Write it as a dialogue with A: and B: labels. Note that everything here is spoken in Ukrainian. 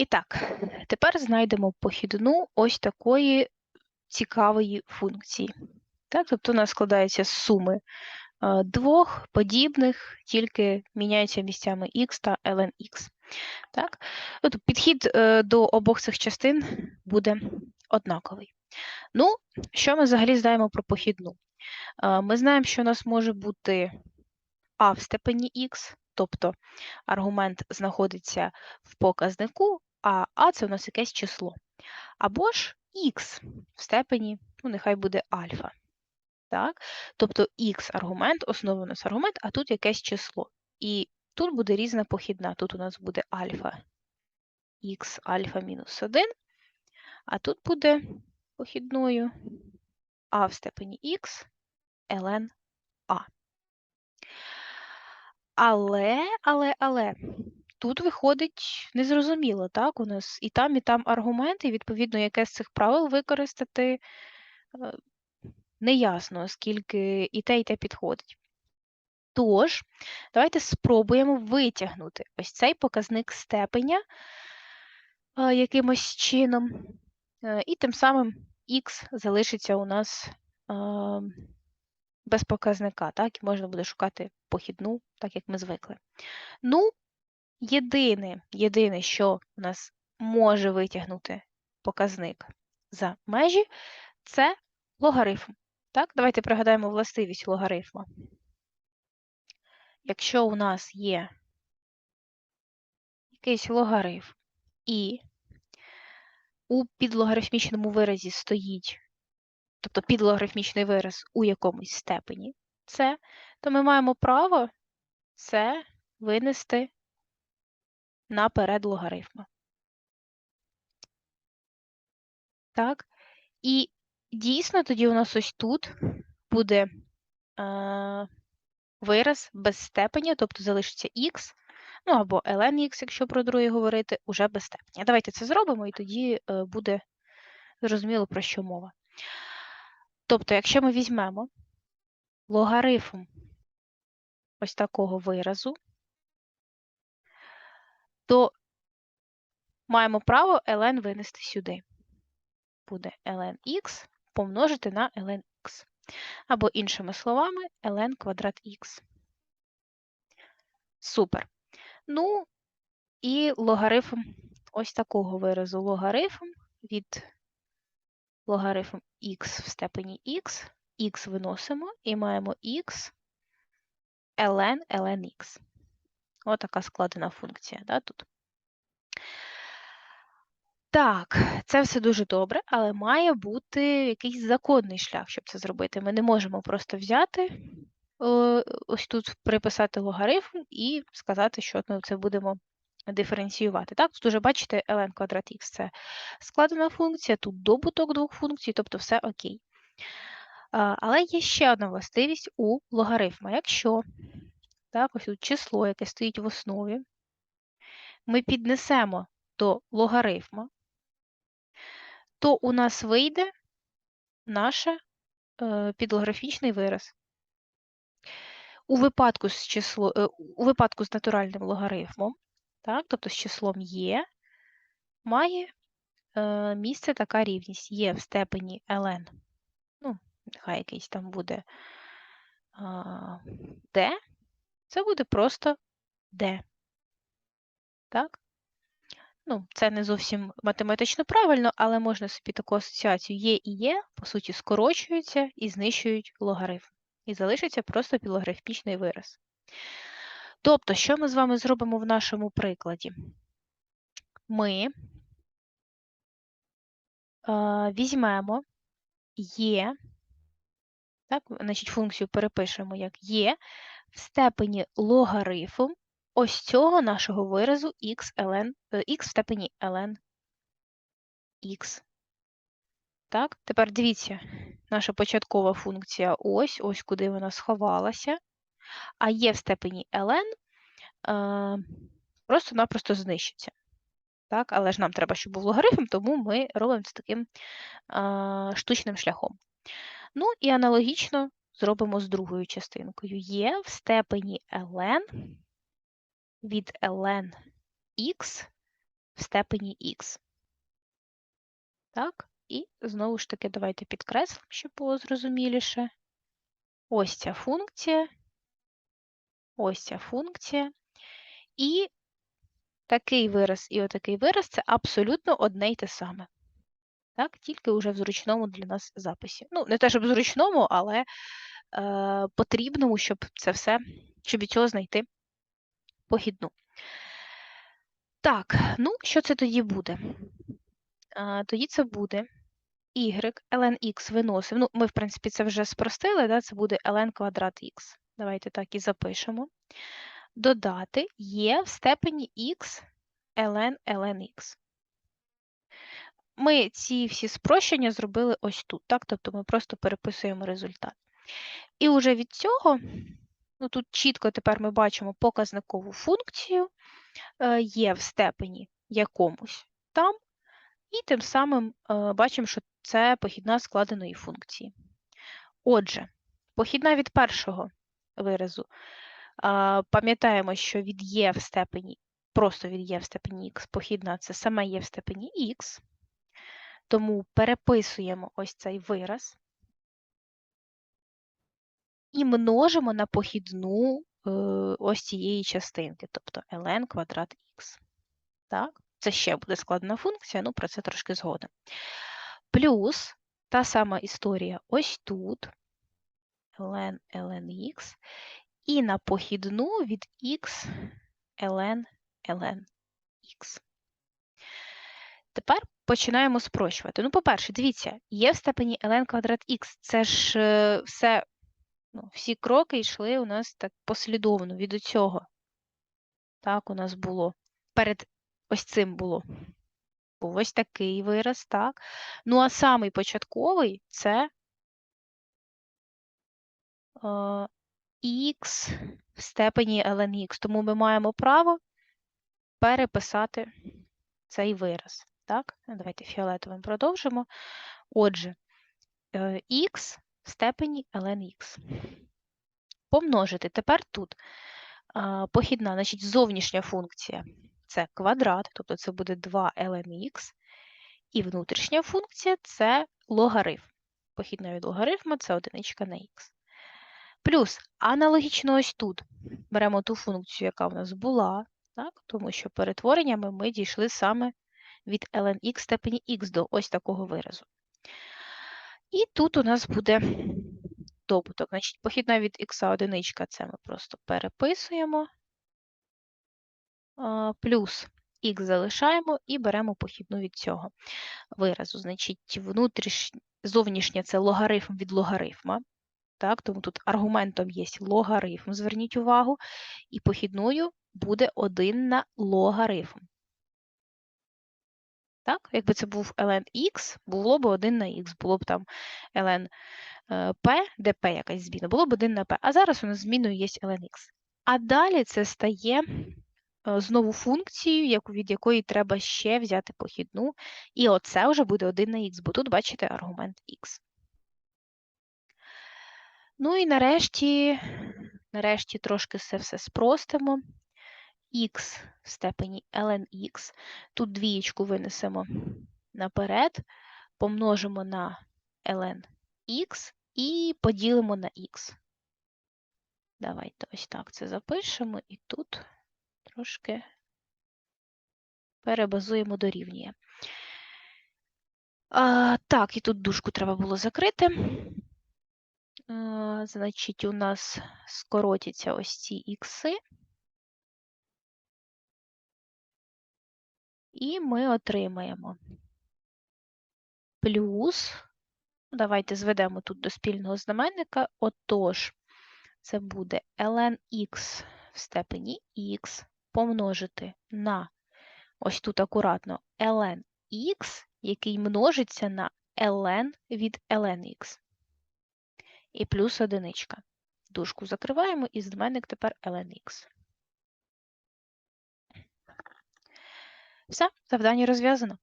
A: І так, тепер знайдемо похідну ось такої цікавої функції. Так, тобто вона складається з суми е, двох подібних, тільки міняються місцями x та ln x. Так? От підхід е, до обох цих частин буде однаковий. Ну, що ми взагалі знаємо про похідну? Е, Ми знаємо, що у нас може бути а в степені х, тобто аргумент знаходиться в показнику, а а це у нас якесь число. Або ж х в степені, ну, нехай буде альфа. Так? Тобто х аргумент, основа у нас аргумент, а тут якесь число. І тут буде різна похідна. Тут у нас буде альфа х альфа мінус 1, а тут буде похідною а в степені х ln а. Але, але, але, тут виходить незрозуміло, так? У нас і там, і там аргументи, і, відповідно, яке з цих правил використати е, неясно, оскільки і те, і те підходить. Тож, давайте спробуємо витягнути ось цей показник степеня е, якимось чином, е, і тим самим х залишиться у нас без показника, так, і можна буде шукати похідну, так як ми звикли. Ну, єдине, єдине, що у нас може витягнути показник за межі, це логарифм. Так, давайте пригадаємо властивість логарифма. Якщо у нас є якийсь логарифм, і у підлогарифмічному виразі стоїть, тобто підлогарифмічний вираз у якомусь степені це, то ми маємо право це винести наперед логарифма. Так? І дійсно тоді у нас ось тут буде е, вираз без степеня, тобто залишиться х, ну або ln х, якщо про друге говорити, уже без степеня. Давайте це зробимо, і тоді е, буде зрозуміло, про що мова. Тобто, якщо ми візьмемо логарифм ось такого виразу, то маємо право ln винести сюди. Буде ln х помножити на ln х. Або, іншими словами, ln квадрат х. Супер. Ну, і логарифм ось такого виразу логарифм від логарифм х в степені х, х виносимо і маємо х ln ln х. Отака складена функція да, тут. Так, це все дуже добре, але має бути якийсь законний шлях, щоб це зробити. Ми не можемо просто взяти, е, ось тут приписати логарифм і сказати, що ми це будемо диференціювати. Так, Тут уже бачите, ln квадрат х це складена функція, тут добуток двох функцій, тобто все окей. Але є ще одна властивість у логарифма. Якщо так, ось тут число, яке стоїть в основі, ми піднесемо до логарифма, то у нас вийде наш е, підлографічний вираз. У випадку з число, е, у випадку з натуральним логарифмом, так, тобто з числом є, має е, місце така рівність є в степені ln. Ну, нехай якийсь там буде d, це буде просто d. Так? Ну, це не зовсім математично правильно, але можна собі таку асоціацію є і є, по суті, скорочуються і знищують логарифм. І залишиться просто підлогарифмічний вираз. Тобто, що ми з вами зробимо в нашому прикладі? Ми е, візьмемо є, так, значить, функцію перепишемо як є в степені логарифм ось цього нашого виразу x, ln, x в степені ln x. Так, тепер дивіться, наша початкова функція ось, ось куди вона сховалася, а є в степені ln е, просто-напросто знищиться. Так, Але ж нам треба, щоб був логарифм, тому ми робимо це таким е, штучним шляхом. Ну і аналогічно зробимо з другою частинкою. Є в степені ln від ln x в степені х. Так, і знову ж таки давайте підкреслимо, щоб було зрозуміліше. Ось ця функція, ось ця функція. І такий вираз і отакий вираз це абсолютно одне й те саме. Так, тільки вже в зручному для нас записі. Ну, не те, щоб в зручному, але е, потрібному, щоб це все, щоб від цього знайти похідну. Так, ну що це тоді буде? А, Тоді це буде y, ln x виносимо. Ну, ми, в принципі, це вже спростили, да? це буде ln квадрат x. Давайте так і запишемо. Додати є в степені x ln ln x. Ми ці всі спрощення зробили ось тут, так? Тобто ми просто переписуємо результат. І вже від цього, ну тут чітко тепер ми бачимо показникову функцію е, є в степені якомусь там, і тим самим е, бачимо, що це похідна складеної функції. Отже, похідна від першого виразу. Пам'ятаємо, що від є в степені, просто від є в степені х, похідна це саме є в степені х. Тому переписуємо ось цей вираз і множимо на похідну е, ось цієї частинки, тобто ln квадрат х. Так? Це ще буде складена функція, ну про це трошки згодом. Плюс та сама історія ось тут ln ln х, і на похідну від х ln ln х. Тепер починаємо спрощувати. Ну, по-перше, дивіться, є в степені ln квадрат х. Це ж е, все, ну, всі кроки йшли у нас так послідовно від цього. Так, у нас було. Перед ось цим було. Був ось такий вираз, так. Ну, а самий початковий це х в степені ln х. Тому ми маємо право переписати цей вираз. Так? Давайте фіолетовим продовжимо. Отже, х е, в степені ln х. Помножити тепер тут похідна, значить, зовнішня функція це квадрат, тобто це буде 2 ln х, і внутрішня функція це логарифм. Похідна від логарифма це одиничка на х. Плюс аналогічно ось тут беремо ту функцію, яка в нас була, так? тому що перетвореннями ми дійшли саме від ln х степені х до ось такого виразу. І тут у нас буде добуток. Значить, Похідна від х одиничка це ми просто переписуємо плюс х залишаємо і беремо похідну від цього виразу. Значить, внутріш... зовнішнє це логарифм від логарифма. Так, Тому тут аргументом є логарифм, зверніть увагу, і похідною буде 1 на логарифм. Так, Якби це був ln x, було б 1 на х, було б там ln е, p, де p якась зміна, було б 1 на p. А зараз у нас зміною є ln x. А далі це стає Е, знову функцію, від якої треба ще взяти похідну. І оце вже буде 1 на х, бо тут бачите аргумент х. Ну і нарешті, нарешті трошки це все спростимо. Х в степені ln х. Тут двієчку винесемо наперед, помножимо на ln х і поділимо на х. Давайте ось так це запишемо і тут трошки перебазуємо дорівнює. Так, і тут дужку треба було закрити. А, Значить, у нас скоротяться ось ці ікси. І ми отримаємо плюс, давайте зведемо тут до спільного знаменника, отож, це буде ln х в степені х помножити на ось тут акуратно ln x, який множиться на ln від ln x. І плюс одиничка. Дужку закриваємо і знаменник тепер ln x. Все, завдання розв'язано.